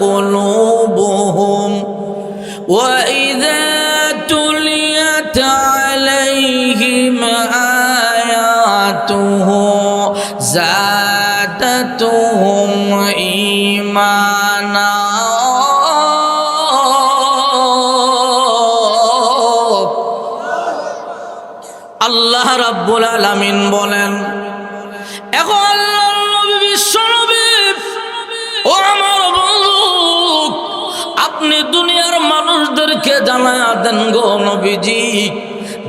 قلوبهم وإذا تليت عليهم آياته زادتهم إيمانا আল্লাহ রাব্বুল আলামিন বলেন এখন আল্লাহর নবী বিশ্বনবী ও আমার বন্ধু আপনি দুনিয়ার মানুষদেরকে জানায়া দেন গো নবীজি।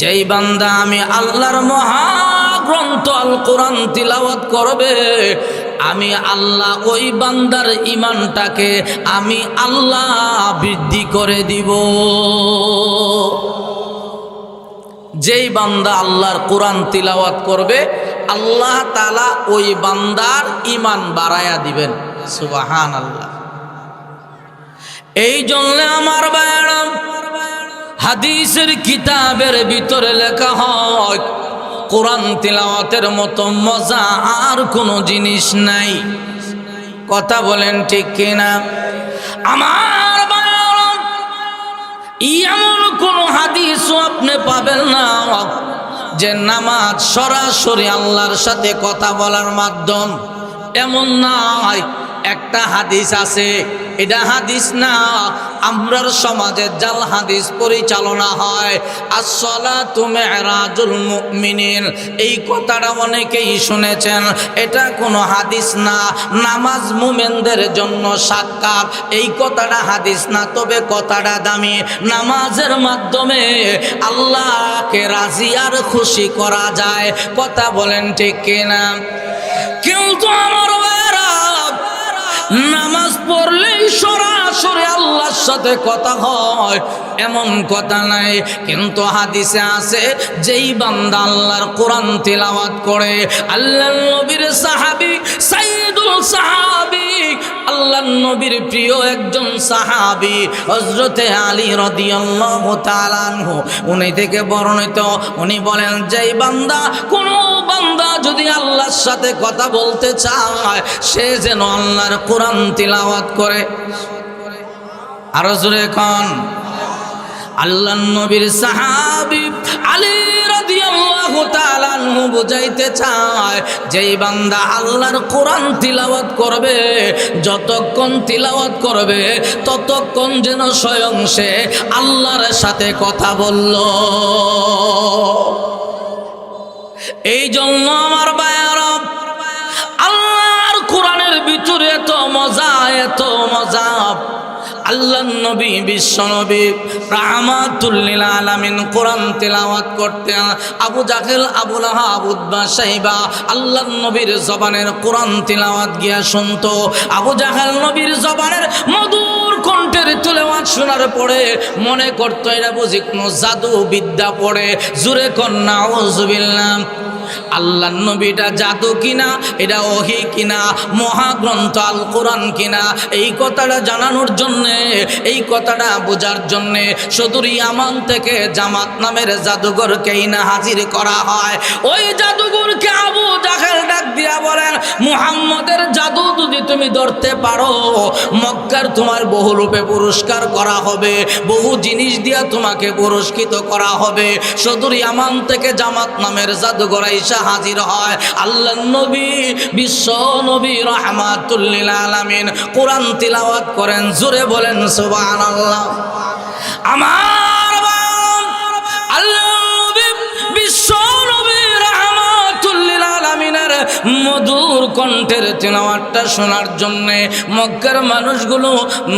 যেই বান্দা আমি আল্লাহর মহাগ্রন্থ আল কোরআন তিলাওয়াত করবে, আমি আল্লাহ ওই বান্দার ইমানটাকে আমি আল্লাহ বৃদ্ধি করে দিব। যেই বান্দা আল্লাহর কোরআন তিলাওয়াত করবে, আল্লাহ তালা ওই বান্দার ইমান বাড়ায়া দিবেন। সুবাহান আল্লাহ এই জন্য আমার বায়ারাম হাদিসের কিতাবের ভিতরে লেখা হয়, কোরআন তিলাওয়াতের মতো মজা আর কোনো জিনিস নাই। কথা বলেন ঠিক কিনা? আমার এমন কোন হাদিসও আপনি পাবেন না যে নামাজ সরাসরি আল্লাহর সাথে কথা বলার মাধ্যম। এমন নাই একটা হাদিস আছে এটা হাদিস না। আমরার সমাজে জাল হাদিস পরিচালনা হয়। আসলা তুমি রাজুল মুমিনিন। এই কথাটা অনেকেই শুনেছেন। এটা কোনো হাদিস না। নামাজ মুমেনদের জন্য সাক্ষাৎ। এই কথাটা হাদিস না, তবে কথাটা দামি। নামাজের মাধ্যমে আল্লাহকে রাজি আর খুশি করা যায়। কথা বলেন ঠিক কিনা? কিন্তু আমার পড়লেই সরাসরি আল্লাহর সাথে কথা হয়। এমন কথা নাই, কিন্তু হাদিসে আছে, যেই বান্দা আল্লাহর কোরআন তিলাওয়াত করে আল্লাহ নবীর সাহাবি সাইদুল সাহাবি আল্লাহ নবীর প্রিয় একজন সাহাবি হজরতে আলী রদিয়াল্লাহু তাআলা আনহু, উনি থেকে বর্ণিত। উনি বলেন, যেই বান্দা, কোনো বান্দা যদি আল্লাহর সাথে কথা বলতে চায়, সে যেন আল্লাহর কোরআন তিলাওয়াত করে। আরও জোরে কন। আল্লাহ নবীর সাহাবি আলী রাদিয়াল্লাহু বুঝাইতে চায়, যেই বান্দা আল্লাহর কোরআন তিলাওয়াত করবে, যতক্ষণ তিলাওয়াত করবে, ততক্ষণ যেন স্বয়ং সে আল্লাহর সাথে কথা বলল। এই জন্য আমার বায়ারা আল্লাহর কোরআনের ভিতরে এত মজা এত মজা। আল্লাহ নবী, বিশ্ব নবী, রাহমাতুল্লিল আলামিন কোরআন তেলাওয়াত করতেন। আবু জাহেল, আবু লাহাব উদ্বা সাইবা আল্লাহ নবীর জবানের কোরআন তেলাওয়াত গিয়া শুনতো। আবু জাহেল নবীর জবানের মধুর কণ্ঠের তেলাওয়াত শোনার পরে মনে করতো, এরা বুঝি কোনো জাদু বিদ্যা পড়ে। জুরে কন্যা ওজুবিল্লাম আল্লাহ নবীটা জাদু কিনা, এটা ওহি কিনা, মহাগ্রন্থ আল কোরআন কিনা, এই কথাটা জানানোর জন্যে, এই কথাটা বোঝার জন্যে সদুর ইয়ামান থেকে জামাত নামের জাদুঘরকেই না হাজির করা হয়। ওই জাদুঘরকে আবু জাহেল ডাক দিয়া বলেন, মুহাম্মদের জাদু যদি তুমি ধরতে পারো, মক্কার তোমার বহু রূপে পুরস্কার করা হবে, বহু জিনিস দিয়া তোমাকে পুরস্কৃত করা হবে। সদুর ইয়ামান থেকে জামাত নামের জাদুঘর আইসা হাজির হয়। আল্লাহ নবী বিশ্ব নবী রহমাতুল্লিল আলামিন কোরআন তিলাওয়াত করেন জোরে বলেন সুবহানাল্লাহ। আমার বাপ, আল্লাহ বিশ্ব নবী রহমাতুল্লিল আলামিনের মধুর কণ্ঠের তিলাওয়াতটা শোনার জন্যে মক্কার মানুষগুলো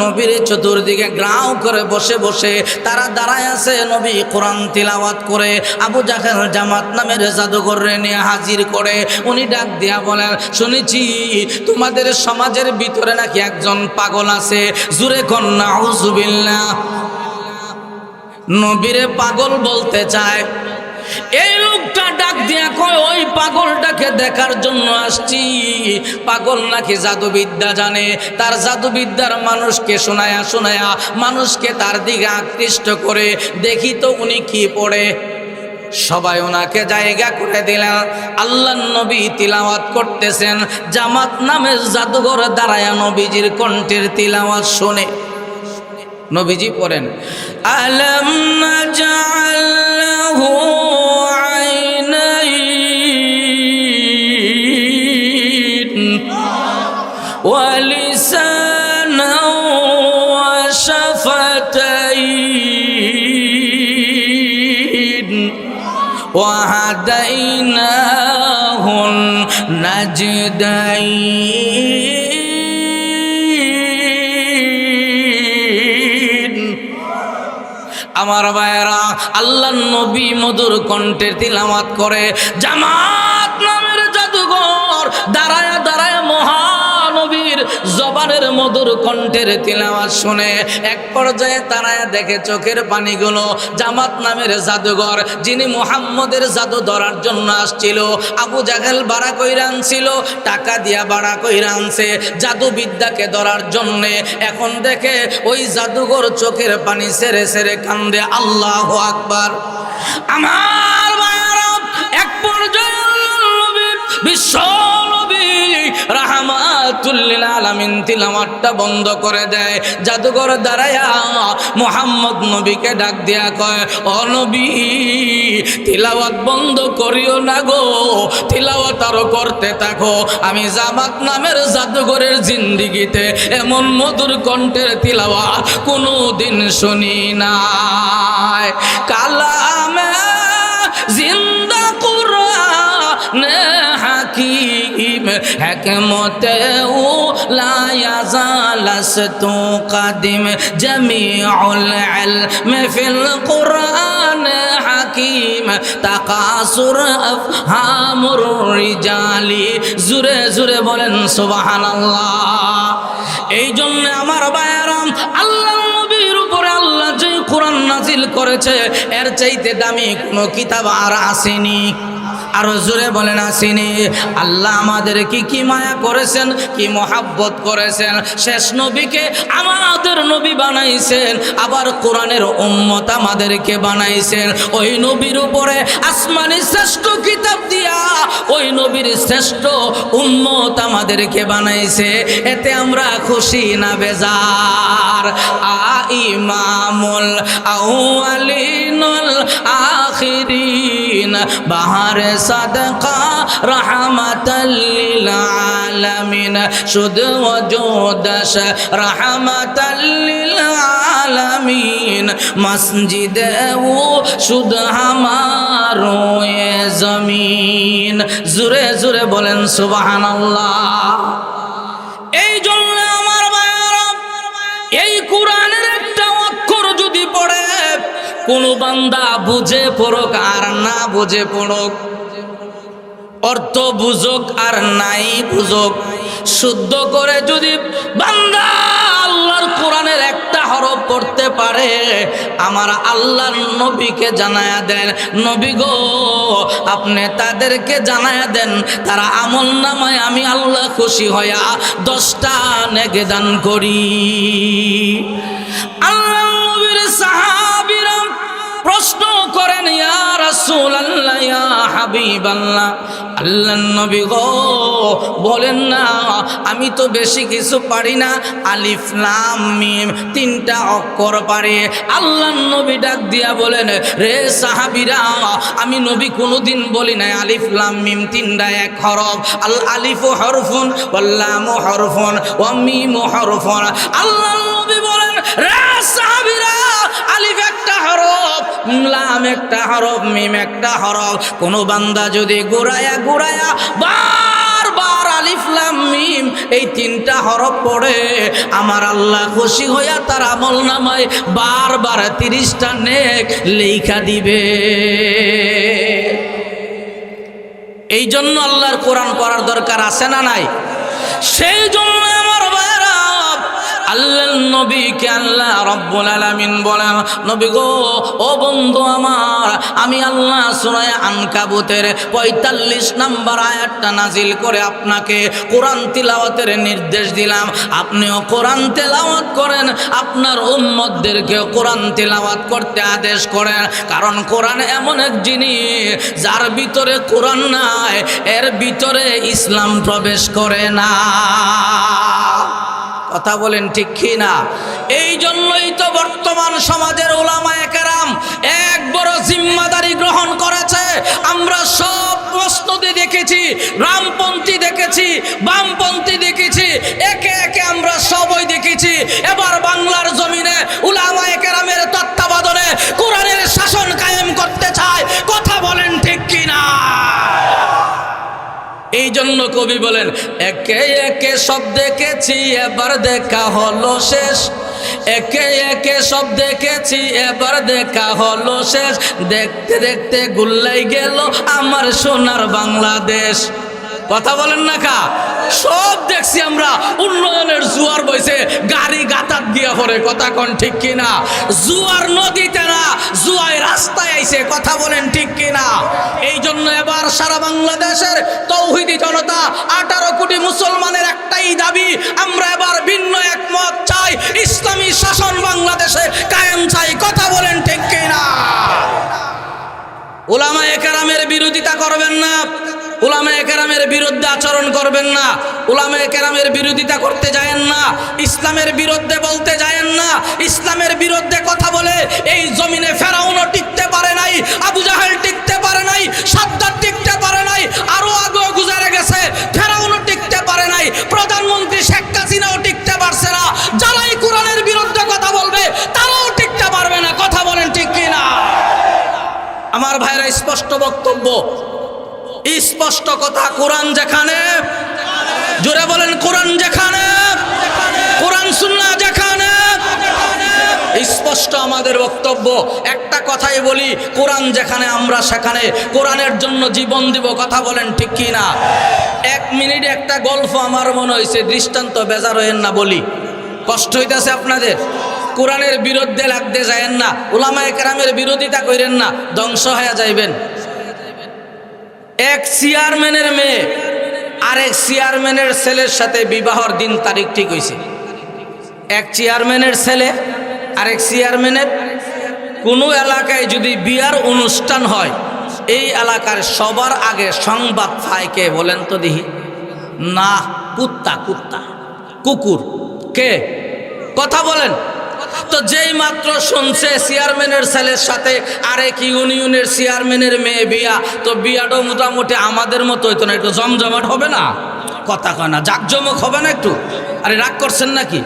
নবীর চতুর্দিকে গ্রাও করে বসে বসে তারা দাঁড়ায় আছে নবী কোরআন তিলাওয়াত করে আবু জাহের জামাত নামের জাদুঘরে নিয়ে হাজির করে। উনি ডাক দিয়া বলেন, শুনেছি তোমাদের সমাজের ভিতরে নাকি একজন পাগল আছে। জুরে কন্যা হুজুবিল্লা নবীরে পাগল বলতে চায়। এই পাগলটাকে দেখার জন্য আসছি। পাগল নাকি জাদুবিদ্যা জানে? তার জাদুবিদ্যার মানুষকে শোনায়া শোনায়া মানুষকে তার দিকে আকৃষ্ট করে দেখি তো উনি কি পড়ে। সবাই ওনাকে জায়গা করে দিলেন। আল্লাহ নবী তিলাওয়াত করতেছেন। জামাত নামের জাদুঘর দাঁড়ায় নবীজির কণ্ঠের তিলাওয়াত শোনে। নবীজি পড়েন, আলম নাজআল্লাহু وهديناه النجدين আমার ভাইয়েরা আল্লাহ নবী মধুর কণ্ঠের তিলামাত করে জামাত জবানের মধুর কণ্ঠের তিলাওয়াত শুনে এক পর্যায়ে তারায় দেখে চোখের পানিগুলো জামাত নামের জাদুঘর, যিনি মুহাম্মদের জাদু ধরার জন্য আসছিল। আবু জাহেল বাড়া কইরা আনছিল, টাকা দিয়া বাড়া কইরা আনছে জাদুবিদ্যাকে ধরার জন্যে। এখন দেখে ওই জাদুঘর চোখের পানি সেরে সেরে কান্দে, আল্লাহ আকবার। আমার এক পর্যায়ে বিশ্ব রাহমাতুল্লিল আলামিন তিলাওয়াতটা বন্ধ করে দেয়। জাদুঘর দাঁড়ায়া মোহাম্মদ নবীকে ডাক দিয়া কয়, ও নবী, তিলাওয়াত বন্ধ করিও না গো, তিলাওয়াত আরও করতে থাকো। আমি জামাত নামের জাদুঘরের জিন্দিগিতে এমন মধুর কণ্ঠের তিলাওয়া কোনো দিন শুনি নাই। কালামে হেকমতে ও লায়াজালাস্তু কাদিম জামিউল ইলম ফিল কুরআন হাকিম তাকাসুর আফহামুর রিজালি জুরে জুরে বলেন সুবহানাল্লাহ এই জন্য আমার বায়ারাম আল্লাহ করেছে, এর চাইতে দামি কোনো কিতাব আর আসেনি। আরও জোরে বলেন, আসেনি। আল্লাহ আমাদের কি কি মায়া করেছেন, কি মহাব্বত করেছেন। শেষ নবীকে আমাদের নবী বানাইছেন, আবার কোরআনের উম্মত আমাদেরকে বানাইছেন। ওই নবীর উপরে আসমানি শ্রেষ্ঠ কিতাব দিয়া ওই নবীর শ্রেষ্ঠ উম্মত আমাদেরকে বানাইছে। এতে আমরা খুশি না বেজার। আ ইমামুল আউয়ালিনুল আখিরিন বাহারে সাদকা রাহমাতাল লিল আলামিন। শুধু ওজুদাস রাহমাতাল লিল আলামিন। মসজিদ ও শুধু হামারো জমিন। জুরে জুরে বলেন সুবহানাল্লাহ। কোন বান্দা বুঝে পড়ুক আর না বুঝে পড়ুক। অর্থ বুঝুক আর নাই বুঝুক। শুদ্ধ করে যদি বান্দা আল্লাহর কোরআনের একটা হরফ পড়তে পারে, আমার আল্লাহর নবীকে জানায়া দেন, নবী গো, আপনি তাদেরকে জানায়া দেন, তারা আমল নামায় আমি আল্লাহ খুশি হইয়া দশটা নেগে দান করি। আল্লাহ রাসূল আল্লাহ ইয়া হাবিব আল্লাহ আল্লাহ নবী গো, বলেন না, আমি তো বেশি কিছু পারি না। আলিফ, লাম, মিম, তিনটা অক্ষর পারি। আল্লাহ নবী ডাক দিয়া বলেন, রে সাহাবীরা, আমি নবী কোনোদিন বলি না আলিফ, লাম, মিম, তিনটা এক হরফ। আল আলিফ হরফুন ওয়াল্লাম হরফুন, ওয়া মিম হরফুন। আল্লাহ নবী বলেন, রে সাহাবীরা, আলিফ একটা হরফ, লাম একটা হরফ, মিম একটা হরফ। কোন বান্দা যদি গোড়ায়া গোড়ায়া বারবার আলিফ, লাম, মিম এই তিনটা হরফ পড়ে, আমার আল্লাহ খুশি হইয়া তার আমল নামায় বারবার তিরিশটা নেক লেখা দিবে। এই জন্য আল্লাহর কোরআন পড়ার দরকার আছে না নাই? সেই জন্য আল্লাহ নবীকে আল্লাহ রব্বুল আলামিন বলেন, নবী গো, ও বন্ধু আমার, আমি আল্লাহ সুরায় আনকাবুতের পঁয়তাল্লিশ নাম্বার আয়াতটা নাজিল করে আপনাকে কোরআন তিলাওয়াতের নির্দেশ দিলাম। আপনিও কোরআন তেলাওয়াত করেন, আপনার উম্মতদেরকে কোরআন তেলাওয়াত করতে আদেশ করেন। কারণ কোরআন এমন এক জিনিস, যার ভিতরে কোরআন নাই, এর ভিতরে ইসলাম প্রবেশ করে না। কথা বলেন ঠিক কি না এই জন্যই তো বর্তমান সমাজের ওলামা একেরাম এক বড় জিম্মাদারি গ্রহণ করেছে। আমরা সব প্রস্তুতি দেখেছি, রামপন্থী দেখেছি, বামপন্থী দেখেছি, একে কবি বলেন, একে একে সব দেখেছি, এবার দেখা হলো শেষ। একে একে সব দেখেছি, এবার দেখা হলো শেষ। দেখতে দেখতে গুল্লাই গেল আমার সোনার বাংলাদেশ। কথা বলেন না কা? সব দেখছি আমরা। উন্নয়নের জুয়ার বইছে, গাড়ি গাতাত গিয়া পড়ে, কথা কোন ঠিক কিনা? জুয়ার নদীতে না, জুয়ায় রাস্তায় আইছে, কথা বলেন ঠিক কিনা? এই জন্য এবার সারা বাংলাদেশের তৌহিদি জনতা, আঠারো কোটি মুসলমানের একটাই দাবি, আমরা এবার ভিন্ন একমত চাই, ইসলামী শাসন বাংলাদেশে কায়েম চাই, কথা বলেন ঠিক কিনা? ওলামা একরামের বিরোধিতা করবেন না। উলামা একরামের বিরুদ্ধে আচরণ করবেন না। উলামা একরামের বিরোধিতা করতে যায়েন না। ইসলামের বিরুদ্ধে বলতে যায়েন না। ইসলামের বিরুদ্ধে কথা বলে এই জমিনে ফেরাউনও টিকতে পারে নাই, আবু জাহেল টিকতে পারে নাই সাদ্দার টিকতে পারে নাই আরও আগে গুজারে গেছে, ফেরাউনও টিকতে পারে নাই, প্রধানমন্ত্রী শেখ হাসিনাও টিকতে পারছে না। যারাই কোরআনের বিরুদ্ধে কথা বলবে, তারাও টিকতে পারবে না। কথা বলেন ঠিক কিনা? আমার ভাইরা স্পষ্ট বক্তব্য স্পষ্ট কথা, কোরআন যেখানে, জোরে বলেন, কোরআন যেখানে, কোরআন সুন্না যেখানে, স্পষ্ট আমাদের বক্তব্য। একটা কথাই বলি, কোরআন যেখানে, আমরা সেখানে। কোরআনের জন্য জীবন দিব, কথা বলেন ঠিক কি না? এক মিনিট একটা গল্প আমার মনে হয়েছে, দৃষ্টান্ত বেজার হইেন না বলি। কষ্ট হইতেছে আপনাদের? কোরআনের বিরুদ্ধে লাগতে যায়েন না ওলামায় কেরামের বিরোধিতা করেন না, ধ্বংস হয়ে যাইবেন। এক চেয়ারম্যানের মেয়ে, আরেক চেয়ারম্যানের ছেলের সাথে বিবাহর দিন তারিখ ঠিক হয়েছে এক চেয়ারম্যানের ছেলে, আরেক চেয়ারম্যানের। কোনো এলাকায় যদি বিয়ার অনুষ্ঠান হয়, এই এলাকার সবার আগে সংবাদ পায় কে বলেন তো দেখি। না, কুত্তা কুত্তা। কুকুর। কে? কথা বলেন। তো যেই মাত্র শুনছে চেয়ারম্যানের ছেলের সাথে আরেক ইউনিয়নের চেয়ারম্যানের মেয়ে বিয়া, তো বিয়াটাও মোটামুটি আমাদের মতো হইতো না, একটু জমজমাট হবে না? কথা কয় না, জাকজমক হবে না একটু? আরে রাগ করছেন নাকি?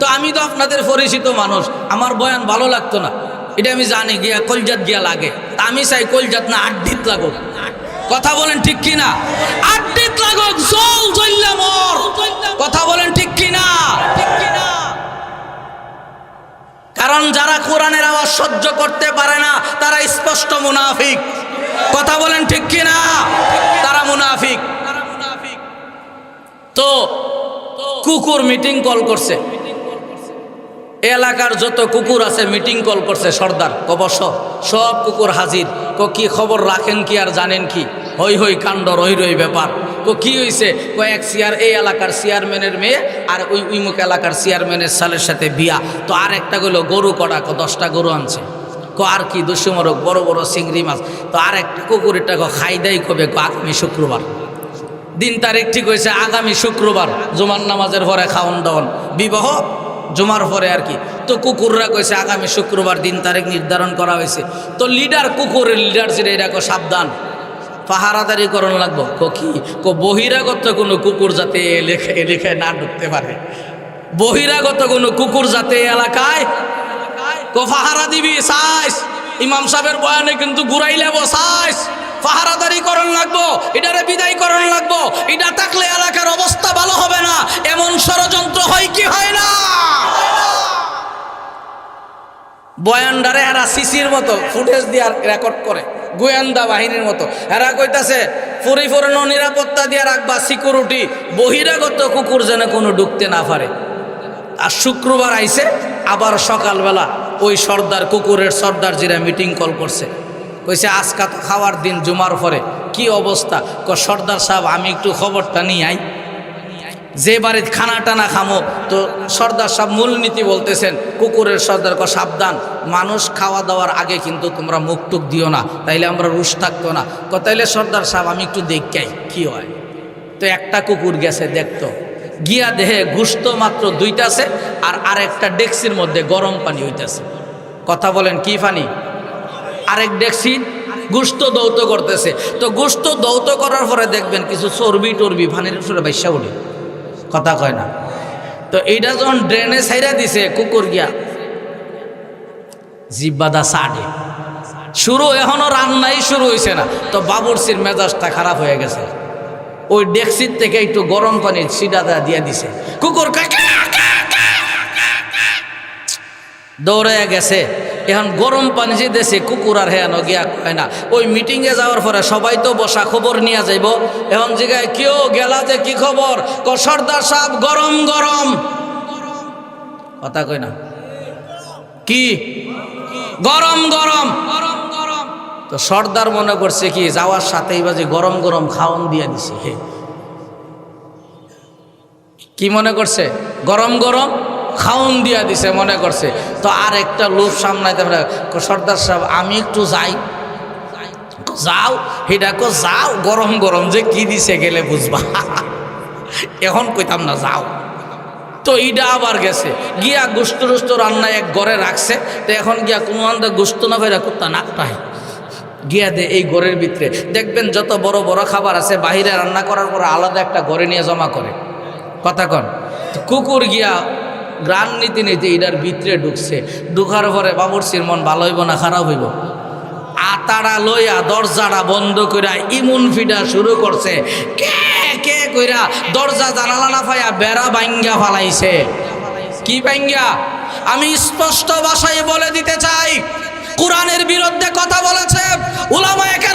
তো আমি তো আপনাদের পরিচিত মানুষ, আমার বয়ান ভালো লাগতো না। এটা আমি জানি, গিয়া কলজাত গিয়া লাগে। তা আমি চাই কলজাত না, আড্ডিত লাগুক। কথা বলেন ঠিক কিনা আড্ডিত লাগুক, জল জ্বললে মর। কথা বলেন ঠিক কিনা ঠিক কিনা কারণ যারা কোরআনের আওয়াজ সহ্য করতে পারে না, তারা স্পষ্ট মুনাফিক। কথা বলেন ঠিক কিনা? তারা মুনাফিক। তো, কুকুর মিটিং কল করছে। এলাকার যত কুকুর আছে, মিটিং কল করছে সর্দার কবস সব কুকুর হাজির। ক কি খবর রাখেন কি আর জানেন কি? হই হই কাণ্ড, রই রই ব্যাপার। কো কি হয়েছে কয়েক চেয়ার এই এলাকার চেয়ারম্যানের মেয়ে আর ওই উইমুখ এলাকার চেয়ারম্যানের সালের সাথে বিয়া। তো আর একটা গেলো গরু কটা? কো, দশটা গরু আনছে। কো, আর কি? দুশ্মরক বড় বড় চিংড়ি মাছ। তো আর একটা কুকুর খাই দেয় কবে? কো, আগামী শুক্রবার। দিন তারিখ ঠিক হয়েছে, আগামী শুক্রবার। জুমার নামাজের পরে খাওয়ান দাওয়ান বিবাহ জুমার পরে আর কি। তো কুকুররা কইছে, আগামী শুক্রবার দিন তারিখ নির্ধারণ করা হয়েছে। তো লিডার কুকুরের লিডার ছিল এটা সাবধান। পাহারাদারি করণ লাগবো। কো কি? কো বহিরাগত কোনো কুকুর যাতে এ লেখে না ঢুকতে পারে। বহিরাগত কোনো কুকুর যাতে এলাকায় কো পাহারা দিবি, সাইস। ইমাম সাহেবের বয়ানে কিন্তু ঘুরাই লেবো, সাইস। পাহারাদারি করণ লাগবো, এটারে বিদায় করণ লাগবো। এটা থাকলে এলাকার অবস্থা ভালো হবে না। এমন ষড়যন্ত্র হয় কি হয় না? বয়ানডারে এরা সিসির মতো ফুটেজ দিয়ে রেকর্ড করে। গোয়েন্দা বাহিনীর মতো। এরা কইতাছে পরিপূর্ণ নিরাপত্তা দিয়ে রাখবা, সিকিউরিটি বহিরাগত কুকুর যেন কোনো ঢুকতে না পারে। আর শুক্রবার আইছে, আবার সকালবেলা ওই সর্দার কুকুরের সর্দার জিরা মিটিং কল করছে। কইছে, আজকা তো খাওয়ার দিন, জুমার পরে। কি অবস্থা? ক সর্দার সাহেব, আমি একটু খবরটা নিয়ে আই। যে বাড়িতে খানা টানা খামো, তো সর্দার সাহেব মূলনীতি বলতেছেন, কুকুরের সর্দার ক সাবধান, মানুষ খাওয়া দাওয়ার আগে কিন্তু তোমরা মুখ টুক দিও না, তাইলে আমরা রুশ থাকতো না। ক তাইলে সর্দার সাহেব, আমি একটু দেখাই কি হয়? তো একটা কুকুর গেছে, দেখতো, গিয়া দেহে গুস্ত মাত্র দুইটা দুইটাছে আর আরেকটা ডেক্সির মধ্যে গরম পানি হইতেছে। কথা বলেন, কি পানি? আরেক ডেক্সি গুস্ত দৌত করতেছে। তো গুস্ত দৌত করার পরে দেখবেন কিছু চর্বি টর্বি পানির উপরে বাইসা উঠে। কথা কয় না। তো এইটা যখন ড্রেনে সাইরা দিছে, কুকুর গিয়া, জিব্বাদা সাডে। শুরু এখনও রান্নাই শুরু হয়েছে না। তো বাবুরসির মেজাজটা খারাপ হয়ে গেছে। ওই ডেক্সির থেকে একটু গরম পানির সিডাদা দিয়ে দিছে। কুকুর দৌড়ে গেছে। এখন গরম পানি যে দেশে কুকুর আর হেয়ানো গিয়া কয় না। ওই মিটিংয়ে যাওয়ার পরে সবাই তো বসা খবর নিয়ে যাইব। এখন জিগায় কেউ গেলা যে কি খবর? ক সর্দার সাহেব, গরম গরম। কথা কই না। কি? গরম গরম। তো সর্দার মনে করছে কি, যাওয়ার সাথেই বাজে গরম গরম খাওন দিয়ে দিছে। হে কি মনে করছে? গরম গরম খাউন দিয়া দিছে মনে করছে। তো আর একটা লোভ সামনাইতে পারে। সর্দার সাহেব, আমি একটু যাই। যাও সেটা কো যাও, গরম গরম যে কি দিছে গেলে বুঝবা। এখন কইতাম না, যাও। তো ইটা আবার গেছে। গিয়া গুস্ত টুস্ত রান্না এক ঘরে রাখছে। তো এখন গিয়া কোনো আন্দা গুস্ত না ভাইরা কুত্তা নাকটাই গিয়া দে এই ঘরের ভিতরে। দেখবেন যত বড় বড় খাবার আছে, বাহিরে রান্না করার পরে আলাদা একটা ঘরে নিয়ে জমা করে। কথা কন। কুকুর গিয়া গ্রান নীতি নীতি এটার ভিতরে ঢুকছে। ঢুকার পরে বাবরসির মন ভালো হইব না খারাপ হইব? আতারা লইয়া দরজাটা বন্ধ কইরা ইমুন ফিটা শুরু করছে। কে কে কইরা দরজা জানালা না পাইয়া বেড়া ভাঙ্গা ফালাইছে? কি ভাঙ্গা আমি স্পষ্ট ভাষায় বলে দিতে চাই, কোরআনের বিরুদ্ধে কথা বলেছে উলামায়ে কেরাম